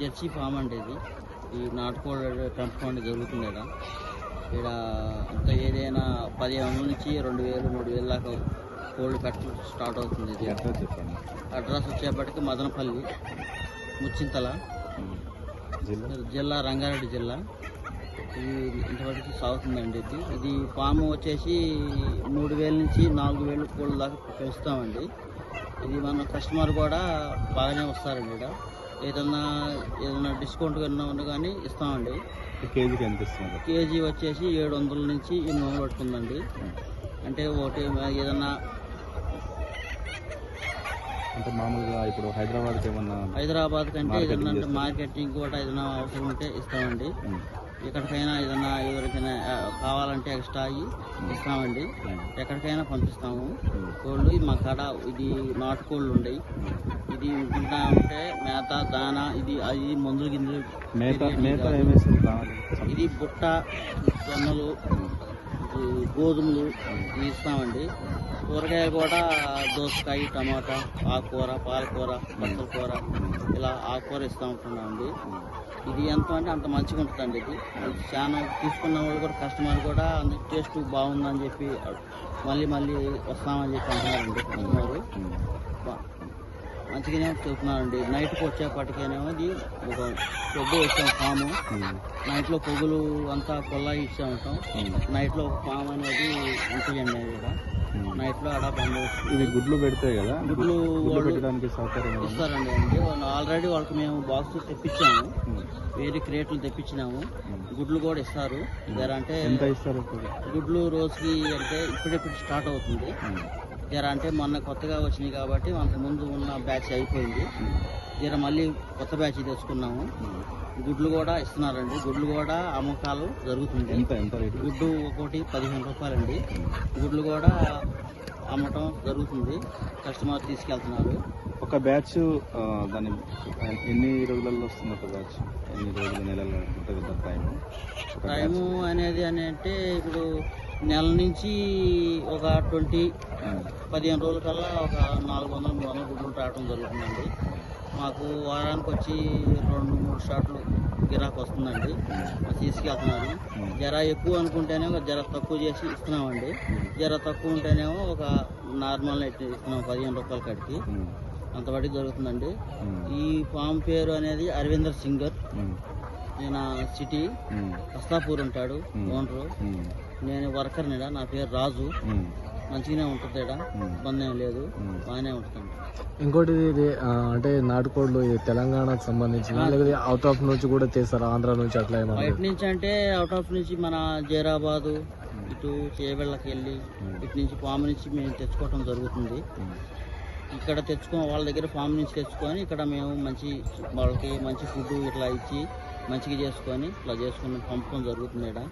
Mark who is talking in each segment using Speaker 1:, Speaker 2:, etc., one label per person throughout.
Speaker 1: Jersey form అండి ఇది. ఈ నాటుకోళ్ళ పెంపకం జరుగుతుంది ఇక్కడ ఇక్కడ అంత ఏదైనా పదిహేను నుంచి రెండు వేలు మూడు వేలు దాకా కోళ్ళు పెట్ట స్టార్ట్ అవుతుంది ఇది.
Speaker 2: అడ్రస్
Speaker 1: వచ్చేప్పటికి మదనపల్లి ముచ్చింతల
Speaker 2: జిల్లా?
Speaker 1: జిల్లా రంగారెడ్డి జిల్లా. ఇది ఇంతవరకు సాగుతుందండి ఇది. ఇది ఫామ్ వచ్చేసి మూడు వేల నుంచి నాలుగు వేలు కోళ్ళ దాకా పెంచుతామండి. ఇది మన కస్టమర్ కూడా బాగానే వస్తారండి ఇక్కడ. ఏదన్నా ఏదైనా డిస్కౌంట్ కన్నా ఉన్నా కానీ ఇస్తామండి.
Speaker 2: కేజీకి ఎంత ఇస్తున్నారు?
Speaker 1: కేజీ వచ్చేసి ఏడు వందల నుంచి ఎనిమిది వందలు పడుతుందండి. అంటే ఒకటి ఏదన్నా
Speaker 2: అంటే మామూలుగా ఇప్పుడు హైదరాబాద్కి ఏమన్నా
Speaker 1: హైదరాబాద్ కంటే
Speaker 2: Marketing
Speaker 1: ఏదైనా
Speaker 2: చేస్తారు.
Speaker 1: మార్కెటింగ్ కూడా ఏదైనా అవసరం ఉంటే ఇస్తామండి. ఎక్కడికైనా ఏదైనా ఎవరికైనా కావాలంటే ఎక్స్ట్రా అయ్యి ఇస్తామండి. ఎక్కడికైనా పంపిస్తాము. కోళ్ళు ఇది మా కాడ ఇది నాటుకోళ్ళు ఉండయి. ఇది తింటా ఉంటే మేత దాన ఇది అది మందులు గింజలు ఇది బుట్ట జొన్నలు గోధుమలు ఇవి ఇస్తామండి. కూరగాయలు కూడా దోసకాయ టమాటా ఆకుకూర పాలకూర బచ్చల కూర ఇలా ఆకుకూర ఇస్తూ ఉంటున్నామండి ఇది ఎంత అంటే అంత మంచిగా ఉంటుందండి ఇది. చాలా తీసుకున్న వాళ్ళు కూడా కస్టమర్ కూడా అందుకు టేస్ట్ బాగుందని చెప్పి మళ్ళీ మళ్ళీ వస్తామని చెప్పి అంటున్నారండి. కస్టమర్ మంచిగానే చెప్తున్నారండి నైట్కి వచ్చేపటికేనేమో ఇది ఒక షెడ్ వేసాం ఫాము
Speaker 2: ఉమ్,
Speaker 1: నైట్లో పొగులు అంతా కొల్లా ఇచ్చే ఉంటాం
Speaker 2: ఉమ్,
Speaker 1: నైట్లో ఫామ్ అనేది ఉంటుందండి ఇక్కడ
Speaker 2: ఉమ్.
Speaker 1: నైట్లో ఆడ బంద్
Speaker 2: ఇవి గుడ్లు పెడతాయి కదా?
Speaker 1: గుడ్లు
Speaker 2: పెట్టడానికి?
Speaker 1: ఇస్తారండి. అంటే వాళ్ళు ఆల్రెడీ వాళ్ళకి మేము బాక్స్ తెప్పించాము. వేరే క్రేట్లు తెప్పించినాము. గుడ్లు కూడా ఇస్తారు. అంటే
Speaker 2: ఎంత ఇస్తారు
Speaker 1: గుడ్లు రోజుకి అంటే ఇప్పుడిప్పుడు స్టార్ట్ అవుతుంది. జర అంటే మొన్న కొత్తగా వచ్చినాయి కాబట్టి మనకు ముందు ఉన్న బ్యాచ్ అయిపోయింది. జర మళ్ళీ కొత్త బ్యాచ్ తెచ్చుకున్నాము. గుడ్లు కూడా ఇస్తున్నారండి. గుడ్లు కూడా అమ్మకాలు జరుగుతుంది.
Speaker 2: ఎంత ఎంత రేటు?
Speaker 1: గుడ్డు ఒకటి పదిహేను రూపాయలండి. గుడ్లు కూడా అమ్మటం జరుగుతుంది. కస్టమర్ తీసుకెళ్తున్నారు.
Speaker 2: ఒక బ్యాచ్ దాని ఎన్ని రోజులలో వస్తుంది ఒక బ్యాచ్? ఎన్ని రోజులు నెలలు ఉంటుంది కదా టైం ఒక
Speaker 1: టైము అనేది అని అంటే ఇప్పుడు నెల నుంచి ఒక ట్వంటీ పదిహేను రోజుల కల్లా ఒక నాలుగు వందల మూడు వందల గుడ్లు రావడం జరుగుతుందండి. మాకు వారానికి వచ్చి రెండు మూడు షాట్లు గిరాకు వస్తుందండి. తీసుకెళ్తున్నాను జర ఎక్కువ అనుకుంటేనే ఒక జర తక్కువ చేసి ఇస్తున్నామండి. జర తక్కువ ఉంటేనేమో ఒక నార్మల్ అయితే ఇస్తున్నాం పదిహేను రూపాయల కాడికి. అంతవరకు జరుగుతుందండి. ఈ ఫామ్ పేరు అనేది అరవిందర్ సింగర్. ఈయన సిటీ కస్తాపూర్ ఉంటాడు ఓనరు. నేను వర్కర్ నీడ నా పేరు రాజు. మంచిగానే ఉంటుంది ఈడ ఇబ్బంది ఏం లేదు. బాగానే ఉంటుంది
Speaker 3: ఇంకోటి ఇది ఆ, అంటే నాటుకోళ్ళు ఇది తెలంగాణకు సంబంధించి లేకపోతే అవుట్ ఆఫ్ నుంచి కూడా చేస్తారు? ఆంధ్ర నుంచి అట్లా ఏమన్నా?
Speaker 1: బయట నుంచి అంటే అవుట్ ఆఫ్ నుంచి మన జైరాబాదు ఇటు చేవెళ్ళకి వెళ్ళి ఇటు నుంచి ఫామ్ నుంచి మేము తెచ్చుకోవటం జరుగుతుంది. ఇక్కడ తెచ్చుకో వాళ్ళ దగ్గర ఫామ్ నుంచి తెచ్చుకొని ఇక్కడ మేము మంచి వాళ్ళకి మంచి ఫుడ్ ఇట్లా ఇచ్చి మంచిగా చేసుకొని ఇట్లా చేసుకుని పంపడం జరుగుతుంది ఇక్కడ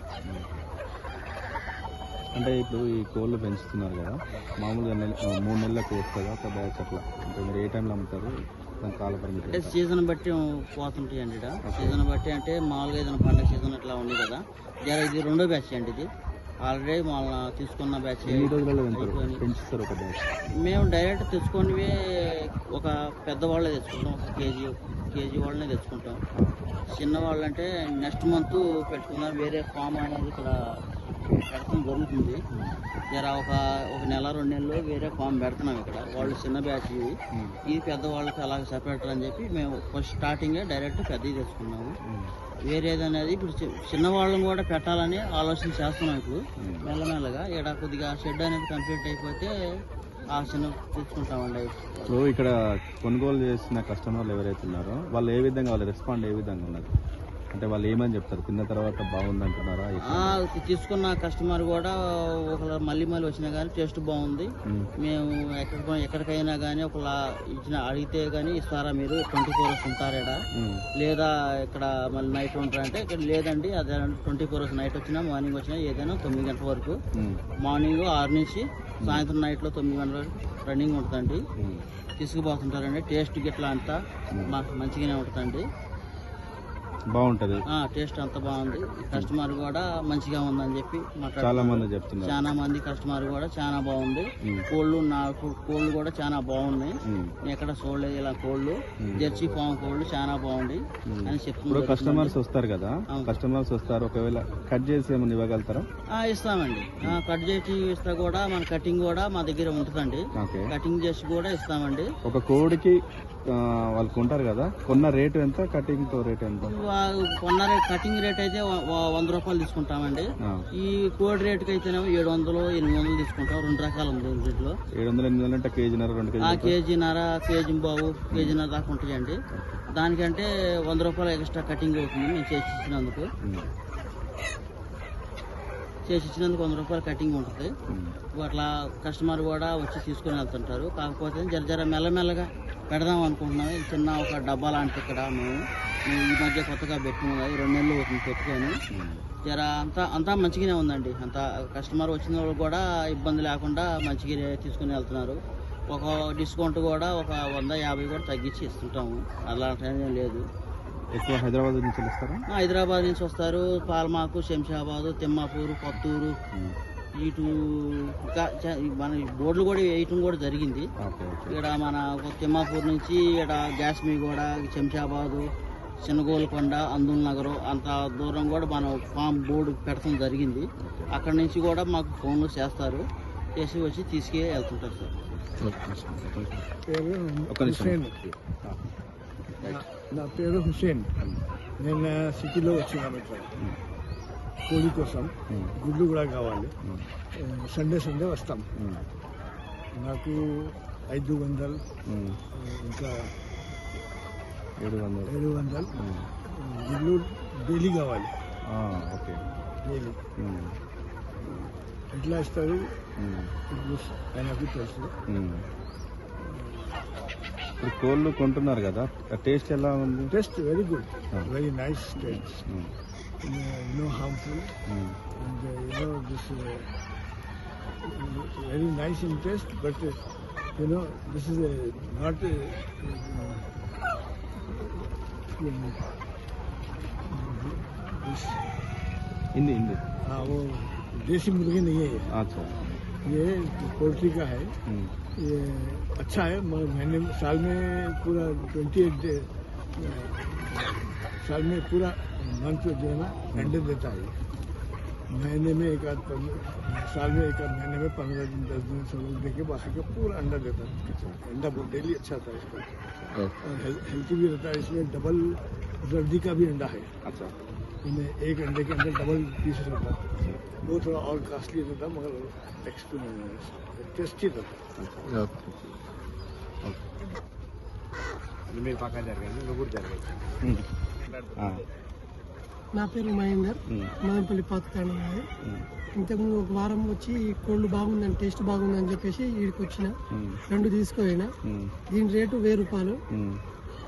Speaker 2: అంటే ఇప్పుడు ఈ కోళ్ళు పెంచుతున్నారు కదా మామూలుగా నెల మూడు నెలలకు వస్తుందా ఒక బ్యాచ్ అట్లా? అంటే మీరు ఏ టైంలో అమ్ముతారు? దాని కాల పరిమితి
Speaker 1: అంటే? సీజన్ బట్టి పోతుంటాయి అండి ఇక్కడ సీజన్ బట్టి అంటే మామూలుగా ఏదైనా పండగ సీజన్ ఇట్లా ఉంది కదా జర ఇది రెండో బ్యాచ్ అండి ఇది. ఆల్రెడీ మన తీసుకున్న బ్యాచ్
Speaker 2: పెంచుతారు? ఒక బ్యాచ్?
Speaker 1: మేము డైరెక్ట్ తెచ్చుకునేవి ఒక పెద్దవాళ్ళే తెచ్చుకుంటాం ఒక కేజీ కేజీ వాళ్ళనే తెచ్చుకుంటాం. చిన్న వాళ్ళు అంటే నెక్స్ట్ మంత్ పెట్టుకున్నాం వేరే ఫామ్ అనేది ఇక్కడ పెడతాం జరుగుతుంది. జర ఒక ఒక నెల రెండు నెలలు వేరే ఫామ్ పెడుతున్నాం ఇక్కడ. వాళ్ళు చిన్న బ్యాచ్ ఇవి. ఇది పెద్దవాళ్ళకి అలాగ సపరేట్ అని చెప్పి మేము ఫస్ట్ స్టార్టింగే డైరెక్ట్ పెద్దవి తెచ్చుకున్నాము. వేరేది అనేది ఇప్పుడు చిన్నవాళ్ళని కూడా పెట్టాలని ఆలోచన చేస్తున్నాం ఇప్పుడు. మెల్లమెల్లగా ఇక్కడ కొద్దిగా షెడ్ అనేది కంప్లీట్ అయిపోతే ఆ చిన్న తెచ్చుకుంటామండి
Speaker 2: ఇప్పుడు ఇక్కడ కొనుగోలు చేసిన కస్టమర్లు ఎవరైతే ఉన్నారో వాళ్ళు ఏ విధంగా వాళ్ళ రెస్పాండ్ ఏ విధంగా ఉన్నది అంటే వాళ్ళు ఏమని చెప్తారు? తిన్న తర్వాత బాగుంది అంటున్నారా
Speaker 1: తీసుకున్న కస్టమర్ కూడా ఒకళ్ళ మళ్ళీ మళ్ళీ వచ్చినా కానీ టేస్ట్ బాగుంది. మేము. ఎక్కడ ఎక్కడికైనా కానీ ఒకలా ఇచ్చిన అడిగితే కానీ ఇస్తారా మీరు? ట్వంటీ ఫోర్ అవర్స్ ఉంటారా లేదా ఇక్కడ మళ్ళీ నైట్ ఉంటారంటే ఇక్కడ లేదండి. అదే ట్వంటీ ఫోర్ అవర్స్ నైట్ వచ్చినా మార్నింగ్ వచ్చినా ఏదైనా తొమ్మిది గంటల వరకు. మార్నింగ్ ఆరు నుంచి సాయంత్రం నైట్లో తొమ్మిది గంటల వరకు రన్నింగ్ ఉంటుందండి. తీసుకుపోతుంటారండి. టేస్ట్ గిట్లా అంతా మా- మంచిగానే ఉంటుందండి.
Speaker 2: బాగుంటది.
Speaker 1: ఆ, టేస్ట్ అంత బాగుంది. కస్టమర్ కూడా మంచిగా ఉందని చెప్పి
Speaker 2: చాలా మంది చెప్తున్నారు.
Speaker 1: చాలా మంది కస్టమర్ కూడా చాలా బాగుంది. కోళ్ళు నా కోళ్ళు కూడా చాలా బాగున్నాయి. ఎక్కడ చూడలేదు ఇలా కోళ్ళు. జెర్సీ ఫామ్ కోళ్ళు చాలా బాగుంది. అని చెప్తున్నారు.
Speaker 2: కస్టమర్స్ వస్తారు కదా. కస్టమర్స్ వస్తారు. ఒకవేళ కట్ చేసి ఏమైనా ఇవ్వగలుగుతారా?
Speaker 1: ఆ, ఇస్తామండి. కట్ చేసి ఇస్తా కూడా మన కటింగ్ కూడా మా దగ్గర ఉంటుందండి. కటింగ్ చేసి కూడా ఇస్తామండి.
Speaker 2: ఒక కోడికి వాళ్ళు కొంటారు కదా కొన్న రేటు ఎంత కటింగ్తో రేట్ ఎంత?
Speaker 1: కొన్న రేట్ కటింగ్ రేట్ అయితే వంద రూపాయలు తీసుకుంటామండి. ఈ కోడి రేటుకి అయితేనేమో ఏడు వందలు ఎనిమిది వందలు తీసుకుంటాం రెండు రకాలు ఉంది
Speaker 2: ఏడు వందలు ఎనిమిది వందలు అంటే కేజీన్నర రెండు
Speaker 1: ఆ
Speaker 2: కేజీ
Speaker 1: కేజీన్నర కేజీ బావు కేజీన్నర దాకా ఉంటాయండి. దానికంటే వంద రూపాయలు ఎక్స్ట్రా కటింగ్ అవుతుంది మేము చేసి ఇచ్చినందుకు. చేసి ఇచ్చినందుకు వంద రూపాయలు కటింగ్ ఉంటుంది. అట్లా కస్టమర్ కూడా వచ్చి తీసుకొని వెళ్తుంటారు. కాకపోతే జర జర మెల్లమెల్లగా పెడదాం అనుకుంటున్నాం. ఇది చిన్న ఒక డబ్బా లాంటి ఇక్కడ మేము. ఈ మధ్య కొత్తగా పెట్టుకున్నది రెండు నెలలు అవుతుంది పెట్టుకొని. జర అంతా అంతా మంచిగానే ఉందండి. అంతా కస్టమర్ వచ్చిన వాళ్ళు కూడా ఇబ్బంది లేకుండా మంచిగా తీసుకుని వెళ్తున్నారు. ఒక డిస్కౌంట్ కూడా ఒక వంద యాభై కూడా తగ్గించి ఇస్తుంటాము. అలాంటిది లేదు.
Speaker 2: ఎక్కువ హైదరాబాద్ నుంచి వస్తారా?
Speaker 1: హైదరాబాద్ నుంచి వస్తారు. పాల్మాకు శంషాబాదు తిమ్మాపూరు కొత్తూరు. ఇటు ఇంకా మన బోర్డులు కూడా వేయటం కూడా జరిగింది. ఇక్కడ మన తిమ్మాపూర్ నుంచి ఇక్కడ గ్యాస్మీగూడ శంషాబాదు చిన్నగోల్కొండ అందుల్ నగరం అంత దూరం కూడా మనం ఫామ్ బోర్డు పెట్టడం జరిగింది. అక్కడ నుంచి కూడా మాకు ఫోన్లు చేస్తారు. చేసి వచ్చి తీసుకెళ్ళి వెళ్తుంటారు సార్
Speaker 4: నా పేరు హుసేన్. నేను సిటీలో ఇక్కడ కోడి కోసం. గుడ్లు కూడా కావాలి. సండే సండే వస్తాం. నాకు ఐదు వందలు ఇంకా
Speaker 2: ఏడు వందలు.
Speaker 4: ఏడు వందలు. గుడ్లు డైలీ కావాలి.
Speaker 2: ఓకే.
Speaker 4: డైలీ. ఎట్లా ఇస్తారు? ఆయనకు తెలుసు.
Speaker 2: ఇప్పుడు కోళ్ళు కొంటున్నారు కదా టేస్ట్ ఎలా ఉంది?
Speaker 4: Taste very good. Very nice taste
Speaker 2: you
Speaker 4: know, no
Speaker 2: harmful. Mm.
Speaker 4: And uh, you know, this uh, very nice interest, but uh, you know, this is a, not a, you know, this
Speaker 2: Hindi Hindi
Speaker 4: हाँ वो देसी मुर्गी नहीं है
Speaker 2: अच्छा
Speaker 4: ये poultry का है ये अच्छा है मगर महीने साल में पूरा ट्वेंटी एट साल में पूरा मंथ जो है ना अंडे देता है। महीने में एक आध पंद्रह साल में एक आध महीने में पंद्रह दिन दस दिन सोलह दे के बाकी का पूरा अंडा देता है। अंडा बहुत डेली अच्छा था इसका। और हेल्थी भी रहता है इसमें डबल जर्दी का भी अंडा है।
Speaker 2: अच्छा।
Speaker 4: इनमें एक अंडे के अंदर डबल पीस रहता है। वो थोड़ा और कास्टली रहता मगर टेस्टी रहता
Speaker 2: हम्म, हाँ,
Speaker 5: నా పేరు మహేందర్. మదంపల్లి పాతకాండ
Speaker 2: నాది.
Speaker 5: ఇంతకుముందు ఒక వారం వచ్చి కోళ్ళు బాగుందని టేస్ట్ బాగుందని చెప్పేసి వీడికి వచ్చిన. రెండు
Speaker 2: తీసుకోయినా.
Speaker 5: దీని రేటు వెయ్యి రూపాయలు.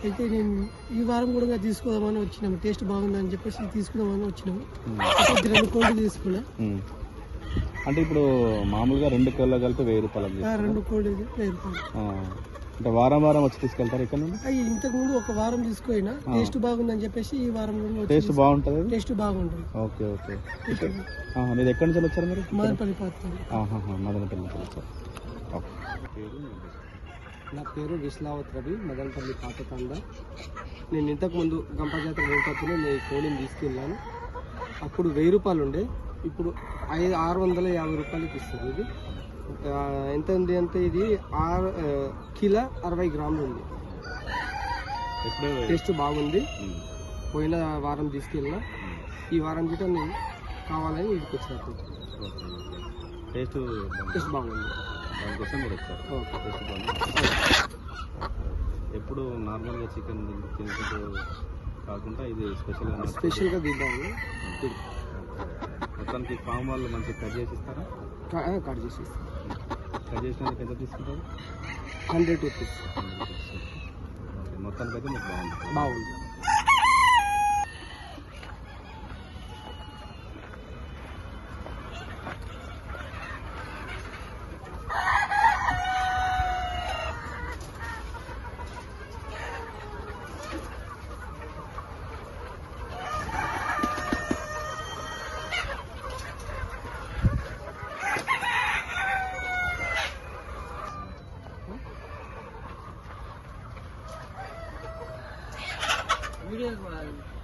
Speaker 5: అయితే నేను ఈ వారం కూడా తీసుకుందామని వచ్చినాము. టేస్ట్ బాగుందని చెప్పేసి తీసుకుందామని వచ్చినాము. రెండు కోళ్ళు తీసుకున్నా.
Speaker 2: అంటే ఇప్పుడు మామూలుగా రెండు కోళ్ళ కలిపి వెయ్యి రూపాయలు
Speaker 5: రెండు కోళ్ళు వెయ్యి రూపాయలు.
Speaker 2: అంటే వారం వారం వచ్చి తీసుకెళ్తారు ఇక్కడ నుండి?
Speaker 5: అవి ఇంతకుముందు ఒక వారం తీసుకుపోయినా టేస్ట్ బాగుందని చెప్పేసి ఈ వారం కూడా వచ్చి
Speaker 2: టేస్ట్ బాగుంటుంది?
Speaker 5: టేస్ట్ బాగుంటుంది.
Speaker 2: Okay okay. ఆహా, మీరు ఎక్కడి నుంచి వచ్చారు మీరు?
Speaker 5: మదనపల్లి
Speaker 2: మదనపల్లి నుంచి వచ్చారు. ఓకే.
Speaker 6: నా పేరు విశ్లావత్ రవి మదనపల్లి పాతకాండ. నేను ఇంతకుముందు గంప జాతర వేపత్తులో నేను కోడిని తీసుకెళ్ళాను. అప్పుడు వెయ్యి రూపాయలు ఉండే ఇప్పుడు ఐదు ఆరు వందల యాభై రూపాయలకి ఇస్తుంది ఇది. ఎంత ఉంది అంటే ఇది ఆరు కిలో అరవై గ్రాములు ఉంది. టేస్ట్ బాగుంది. పోయిన వారం తీసుకెళ్ళిన. ఈ వారం గిట్ట నేను కావాలని ఇంటికి వచ్చినట్టు.
Speaker 2: టేస్ట్
Speaker 6: టేస్ట్ బాగుంది.
Speaker 2: దానికోసం మీరు వచ్చారు.
Speaker 6: ఓకే.
Speaker 2: టేస్ట్ బాగుంది? ఎప్పుడు నార్మల్గా చికెన్ తినుకుంటూ కాకుండా ఇది స్పెషల్గా
Speaker 6: స్పెషల్గా దిద్దాము
Speaker 2: మొత్తానికి ఫామ్ వాళ్ళు మంచిగా కట్ చేసి ఇస్తారా?
Speaker 6: కట్ చేసి
Speaker 2: కట్ చేసినందుకు ఎంత తీసుకుంటారు?
Speaker 6: Hundred rupees.
Speaker 2: ఓకే, మొత్తానికి అయితే మీకు బాగుంది.
Speaker 6: బాగుంది.
Speaker 1: 有点怪。